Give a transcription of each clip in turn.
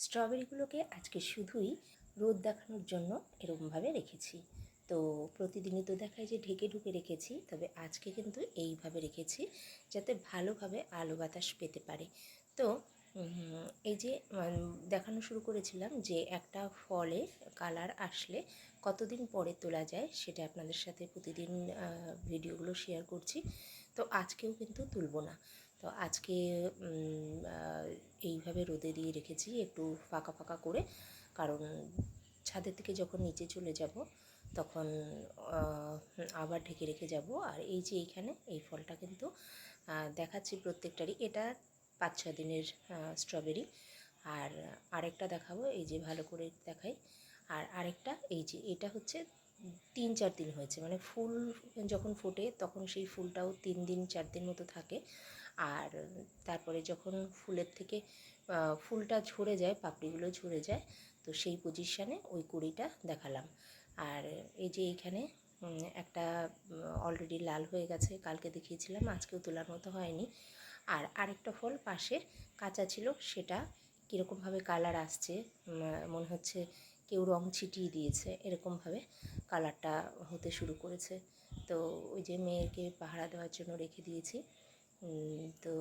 স্ট্রবেরিগুলোকে আজকে শুধুই রোদ দেখানোর জন্য এরকমভাবে রেখেছি। তো প্রতিদিনই তো দেখায় যে ঢেকে ঢুকে রেখেছি, তবে আজকে কিন্তু এইভাবে রেখেছি যাতে ভালোভাবে আলো বাতাস পেতে পারে। তো এই যে দেখানো শুরু করেছিলাম যে একটা ফলে কালার আসলে কতদিন পরে তোলা যায় সেটা আপনাদের সাথে প্রতিদিন ভিডিওগুলো শেয়ার করছি। তো আজকেও কিন্তু তুলব না। তো আজকে এইভাবে রোদে দিয়ে রেখেছি একটু ফাঁকা ফাঁকা করে। কারণ ছাদের থেকে যখন নিচে চলে যাব তখন আবার ঢেকে রেখে যাব। আর এই যে এইখানে এই ফলটা কিন্তু দেখাচ্ছি প্রত্যেকটারই। এটা পাঁচ ছ দিনের স্ট্রবেরি আর আরেকটা দেখাবো, এই যে ভালো করে দেখাই। আর আরেকটা, এই যে এটা হচ্ছে তিন চার দিন হয়েছে। মানে ফুল যখন ফোটে, তখন সেই ফুলটাও তিন দিন চার দিন মতো থাকে। আর তারপরে যখন ফুলের থেকে ফুলটা ঝরে যায়, পাপড়িগুলো ঝরে যায়, তো সেই পজিশানে ওই কুড়িটা দেখালাম। আর এই যে এইখানে একটা অলরেডি লাল হয়ে গেছে। কালকে দেখিয়েছিলাম, আজকেও তোলার মতো হয়নি। আর আরেকটা ফল পাশে কাঁচা ছিল, সেটা কীরকমভাবে কালার আসছে মনে হচ্ছে কেউ রং ছিটিয়ে দিয়েছে, এরকমভাবে কালারটা হতে শুরু করেছে। তো ওই যে মেয়েকে পাহারা দেওয়ার জন্য রেখে দিয়েছি তো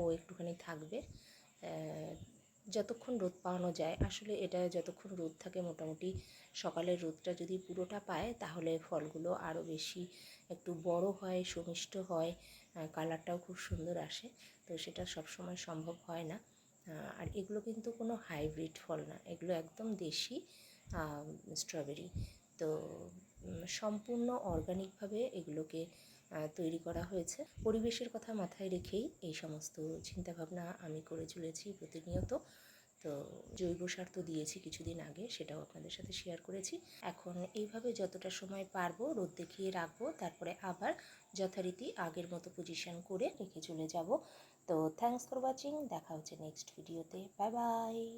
ও একটুখানি থাকবে যতক্ষণ রোদ পাওয়ানো যায়, আসলে এটা যতক্ষণ রোদ থাকে মোটামুটি সকালের রোদটা যদি পুরোটা পায়, তাহলে ফলগুলো আরও বেশি একটু বড় হয়, সুমিষ্ট হয় কালারটাও খুব সুন্দর আসে। তো সেটা সবসময় সম্ভব হয় না। আর এগুলো কিন্তু কোনো হাইব্রিড ফল না, এগুলো একদম দেশি স্ট্রবেরি। তো সম্পূর্ণ অর্গানিকভাবে এগুলোকে তৈরি করা হয়েছে। পরিবেশের কথা মাথায় রেখেই এই সমস্ত চিন্তাভাবনা আমি করে চলেছি প্রতিনিয়ত। তো, জৈব সার তো দিয়েছি কিছুদিন আগে, সেটাও আপনাদের সাথে শেয়ার করেছি। এখন এইভাবে যতটা সময় পারব রোদ দেখিয়ে রাখব, তারপরে আবার যথারীতি আগের মতো পজিশন করে রেখে চলে যাব। তো থ্যাংকস ফর ওয়াচিং দেখা হচ্ছে নেক্সট ভিডিওতে বাই বাই